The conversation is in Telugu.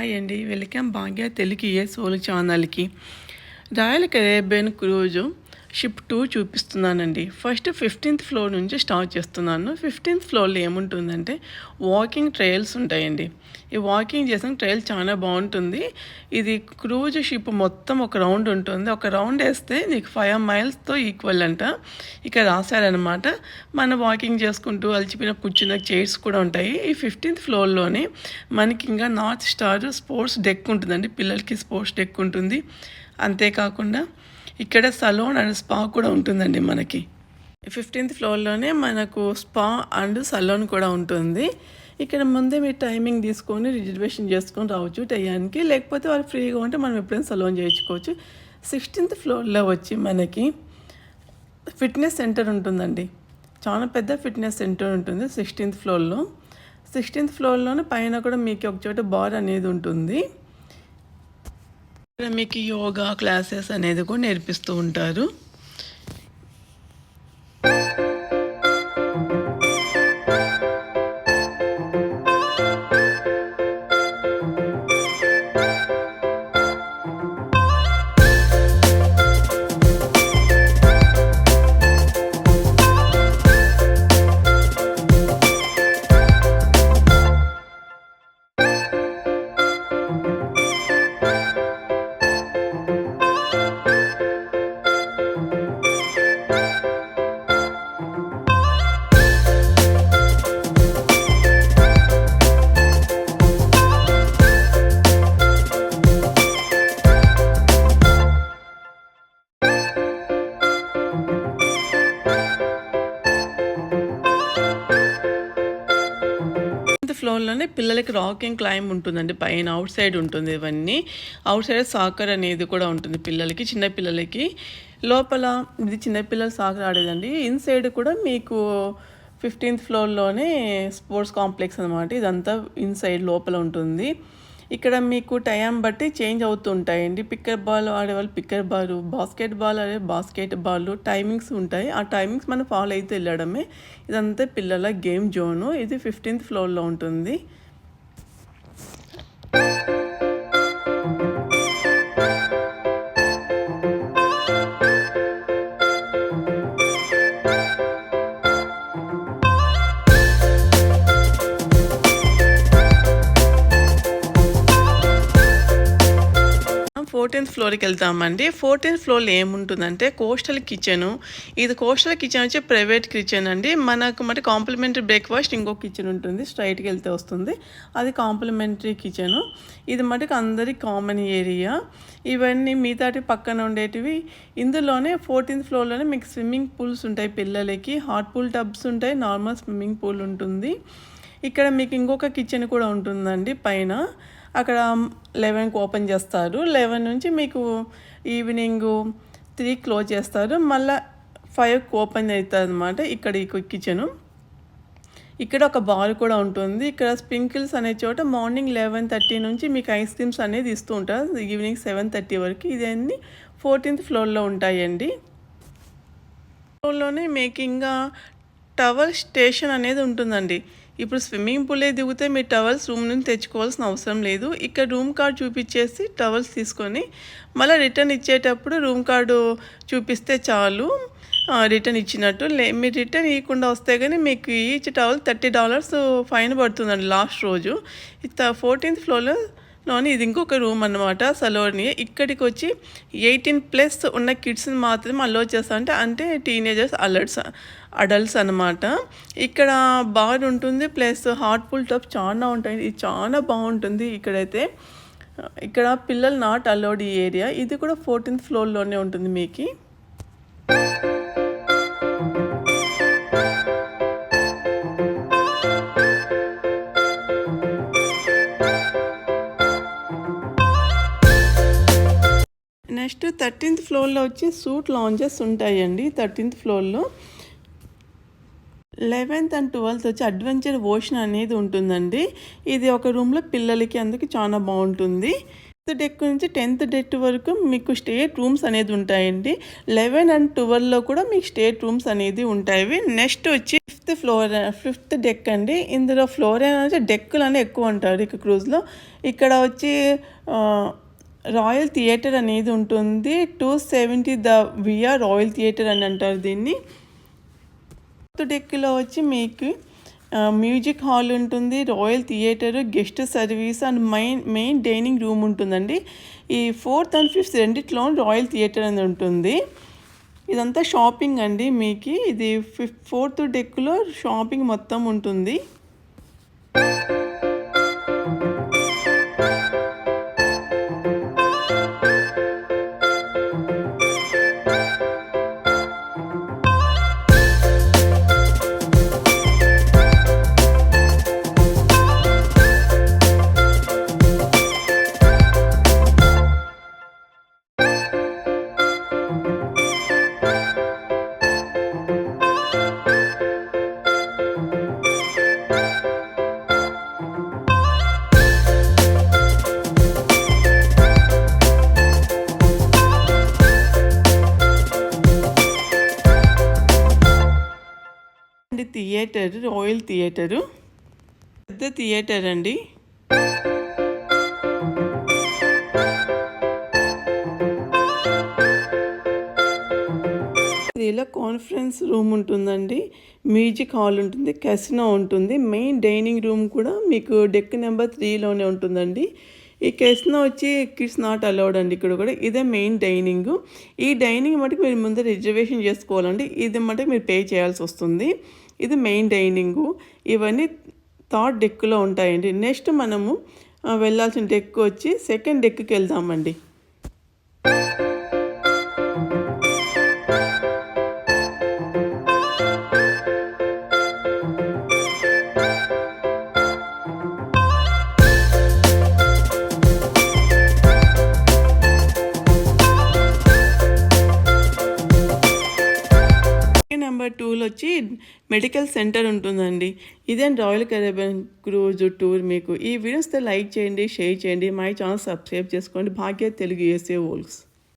హాయ్ అండి. వెల్కమ్. భాగ్య తెలుగు ఏ సోలు ఛానల్కి. Royal Caribbean cruise. Ship too చూపిస్తున్నానండి. ఫస్ట్ ఫిఫ్టీన్త్ ఫ్లోర్ నుంచి స్టార్ట్ చేస్తున్నాను. ఫిఫ్టీన్త్ ఫ్లోర్లో ఏముంటుందంటే వాకింగ్ ట్రయల్స్ ఉంటాయండి. ఈ వాకింగ్ చేసిన ట్రయల్ చాలా బాగుంటుంది. ఇది క్రూజ్ షిప్ మొత్తం ఒక రౌండ్ ఉంటుంది. ఒక రౌండ్ వేస్తే నీకు ఫైవ్ మైల్స్తో ఈక్వల్ అంట. ఇక్కడ రాశారనమాట మన వాకింగ్ చేసుకుంటూ అలిచిపోయిన కూర్చున్న చైర్స్ కూడా ఉంటాయి. ఈ ఫిఫ్టీన్త్ ఫ్లోర్లోనే మనకి ఇంకా నార్త్ స్టార్ స్పోర్ట్స్ డెక్ ఉంటుందండి. పిల్లలకి స్పోర్ట్స్ డెక్ ఉంటుంది. అంతేకాకుండా ఇక్కడ సలోన్ అండ్ స్పా కూడా ఉంటుందండి మనకి. ఫిఫ్టీన్త్ ఫ్లోర్లోనే మనకు స్పా అండ్ సలోన్ కూడా ఉంటుంది. ఇక్కడ ముందే మీరు టైమింగ్ తీసుకొని రిజర్వేషన్ చేసుకొని రావచ్చు టయానికి. లేకపోతే వాళ్ళు ఫ్రీగా ఉంటే మనం ఎప్పుడైనా సలోన్ చేయించుకోవచ్చు. సిక్స్టీన్త్ ఫ్లోర్లో వచ్చి మనకి ఫిట్నెస్ సెంటర్ ఉంటుందండి. చాలా పెద్ద ఫిట్నెస్ సెంటర్ ఉంటుంది సిక్స్టీన్త్ ఫ్లోర్లో. సిక్స్టీన్త్ ఫ్లోర్లోనే పైన కూడా మీకు ఒక చోట బార్ అనేది ఉంటుంది. మీకు యోగా క్లాసెస్ అనేది కూడా నేర్పిస్తూ ఉంటారు. ఫిఫ్త్ పిల్లలకి రాకింగ్ క్లైంబ్ ఉంటుందండి. పైన అవుట్ సైడ్ ఉంటుంది ఇవన్నీ. అవుట్ సైడ్ సాకర్ అనేది కూడా ఉంటుంది పిల్లలకి చిన్న పిల్లలకి. లోపల ఇది చిన్నపిల్లలు సాకర్ ఆడేదండి. ఇన్సైడ్ కూడా మీకు ఫిఫ్టీన్త్ ఫ్లోర్లోనే స్పోర్ట్స్ కాంప్లెక్స్ అనమాట ఇదంతా ఇన్సైడ్ లోపల ఉంటుంది. ఇక్కడ మీకు టైం బట్టి చేంజ్ అవుతూ ఉంటాయండి పిక్కర్ బాల్ ఆడేవాళ్ళు పిక్కర్ బాల్ బాస్కెట్ బాల్ ఆడే బాస్కెట్ బాల్ టైమింగ్స్ ఉంటాయి. ఆ టైమింగ్స్ మనం ఫాలో అయితే వెళ్ళడమే. ఇదంతా పిల్లల గేమ్ జోను. ఇది ఫిఫ్టీన్త్ ఫ్లోర్లో ఉంటుంది. ఫోర్టీన్త్ ఫ్లోర్కి వెళ్తామండి. ఫోర్టీన్త్ ఫ్లోర్లో ఏముంటుందంటే కోస్టల్ కిచెన్. ఇది కోస్టల్ కిచెన్ వచ్చి ప్రైవేట్ కిచెన్ అండి. మనకు మరి కాంప్లిమెంటరీ బ్రేక్ఫాస్ట్ ఇంకో కిచెన్ ఉంటుంది. స్ట్రైట్కి వెళ్తే వస్తుంది. అది కాంప్లిమెంటరీ కిచెను. ఇది మటుకు అందరి కామన్ ఏరియా. ఇవన్నీ మిగతాటి పక్కన ఉండేటివి. ఇందులోనే ఫోర్టీన్త్ ఫ్లోర్లోనే మీకు స్విమ్మింగ్ పూల్స్ ఉంటాయి పిల్లలకి. హాట్ పూల్ టబ్స్ ఉంటాయి. నార్మల్ స్విమ్మింగ్ పూల్ ఉంటుంది. ఇక్కడ మీకు ఇంకొక కిచెన్ కూడా ఉంటుందండి పైన. అక్కడ లెవెన్కి ఓపెన్ చేస్తారు. లెవెన్ నుంచి మీకు ఈవినింగ్ త్రీ క్లోజ్ చేస్తారు. మళ్ళీ ఫైవ్కి ఓపెన్ అవుతుంది అనమాట ఇక్కడ ఈ కిచెను ఇక్కడ ఒక బార్ కూడా ఉంటుంది. ఇక్కడ స్ప్రింకిల్స్ అనే చోట మార్నింగ్ లెవెన్ థర్టీ నుంచి మీకు ఐస్ క్రీమ్స్ అనేది ఇస్తూ ఉంటారు. ఈవినింగ్ సెవెన్ థర్టీ వరకు ఇదన్నీ ఫోర్టీన్త్ ఫ్లోర్లో ఉంటాయండి. ఫ్లోర్లోనే మీకు ఇంకా టవల్ స్టేషన్ అనేది ఉంటుందండి. ఇప్పుడు స్విమ్మింగ్ పూలే దిగితే మీ టవల్స్ రూమ్ నుంచి తెచ్చుకోవాల్సిన అవసరం లేదు. ఇక్కడ రూమ్ కార్డ్ చూపించేసి టవల్స్ తీసుకొని మళ్ళీ రిటర్న్ ఇచ్చేటప్పుడు రూమ్ కార్డు చూపిస్తే చాలు. రిటర్న్ ఇచ్చినట్టు. లే మీరు రిటర్న్ ఇవ్వకుండా వస్తే కానీ మీకు each towel thirty dollars fine పడుతుందండి లాస్ట్ రోజు. ఫోర్టీన్త్ ఫ్లోర్లో లోని ఇది ఇంకొక రూమ్ అనమాట సలోని ఇక్కడికి వచ్చి ఎయిటీన్ ప్లస్ ఉన్న కిడ్స్ని మాత్రమే అలో చేస్తామంటే అంటే అంటే టీనేజర్స్ అలర్ట్స్ అడల్ట్స్ అనమాట ఇక్కడ బార్ ఉంటుంది ప్లస్ హాట్ పూల్ టప్ చాలా ఉంటాయి. ఇది చాలా బాగుంటుంది ఇక్కడైతే. ఇక్కడ పిల్లలు నాట్ అలౌడ్ ఈ ఏరియా ఇది కూడా ఫోర్టీన్త్ ఫ్లోర్లోనే ఉంటుంది మీకు. నెక్స్ట్ థర్టీన్త్ ఫ్లోర్లో వచ్చి సూట్ లాంజెస్ ఉంటాయండి థర్టీన్త్ ఫ్లోర్లో. లెవెన్త్ అండ్ ట్వెల్త్ వచ్చి అడ్వెంచర్ ఓషన్ అనేది ఉంటుందండి. ఇది ఒక రూమ్లో పిల్లలకి అందుకు చాలా బాగుంటుంది. ఫిఫ్త్ డెక్ నుంచి టెన్త్ డెక్ వరకు మీకు స్టేట్ రూమ్స్ అనేది ఉంటాయండి. లెవెన్ అండ్ ట్వెల్వ్లో కూడా మీకు స్టేట్ రూమ్స్ అనేది ఉంటాయి. నెక్స్ట్ వచ్చి ఫిఫ్త్ ఫ్లోర్ ఫిఫ్త్ డెక్ అండి. ఇందులో ఫ్లోర్ అనేది డెక్కులు అనేవి ఎక్కువ ఉంటారు ఇక క్రూజ్లో. ఇక్కడ వచ్చి రాయల్ థియేటర్ అనేది ఉంటుంది. Two seventy the VR royal theatre అని అంటారు దీన్ని. ఫోర్త్ డెక్లో వచ్చి మీకు మ్యూజిక్ హాల్ ఉంటుంది royal theatre guest service and main main dining room ఉంటుందండి. ఈ ఫోర్త్ అండ్ ఫిఫ్త్ రెండిట్లో రాయల్ థియేటర్ అని ఉంటుంది. ఇదంతా షాపింగ్ అండి మీకు. ఇది ఫిఫ్త్ ఫోర్త్ డెక్లో షాపింగ్ మొత్తం ఉంటుంది. Theatre royal theatre. పెద్ద థియేటర్ అండి. ఇలా కాన్ఫరెన్స్ రూమ్ ఉంటుందండి. మ్యూజిక్ హాల్ ఉంటుంది కెసినో ఉంటుంది. మెయిన్ డైనింగ్ రూమ్ కూడా మీకు డెక్ నెంబర్ త్రీలోనే ఉంటుందండి. ఈ కెస్నో వచ్చి కిడ్స్ నాట్ అలౌడ్ అండి ఇక్కడ కూడా. ఇదే మెయిన్ డైనింగ్ ఈ డైనింగ్ మటుకు మీరు ముందు రిజర్వేషన్ చేసుకోవాలండి. ఇది మటుకు మీరు పే చేయాల్సి వస్తుంది. ఇది మెయిన్ డైనింగ్ ఇవన్నీ థర్డ్ డెక్లో ఉంటాయండి. నెక్స్ట్ మనము వెళ్ళాల్సిన డెక్ వచ్చి సెకండ్ డెక్కి వెళ్దామండి. టూలో వచ్చి మెడికల్ సెంటర్ ఉంటుందండి. ఇదే రాయల్ కరేబియన్ క్రూజ్ టూర్ మీకు? ఈ వీడియోస్తో లైక్ చేయండి షేర్ చేయండి మై ఛానల్ సబ్స్క్రైబ్ చేసుకోండి. భాగ్య తెలుగు ఏసే వోల్స్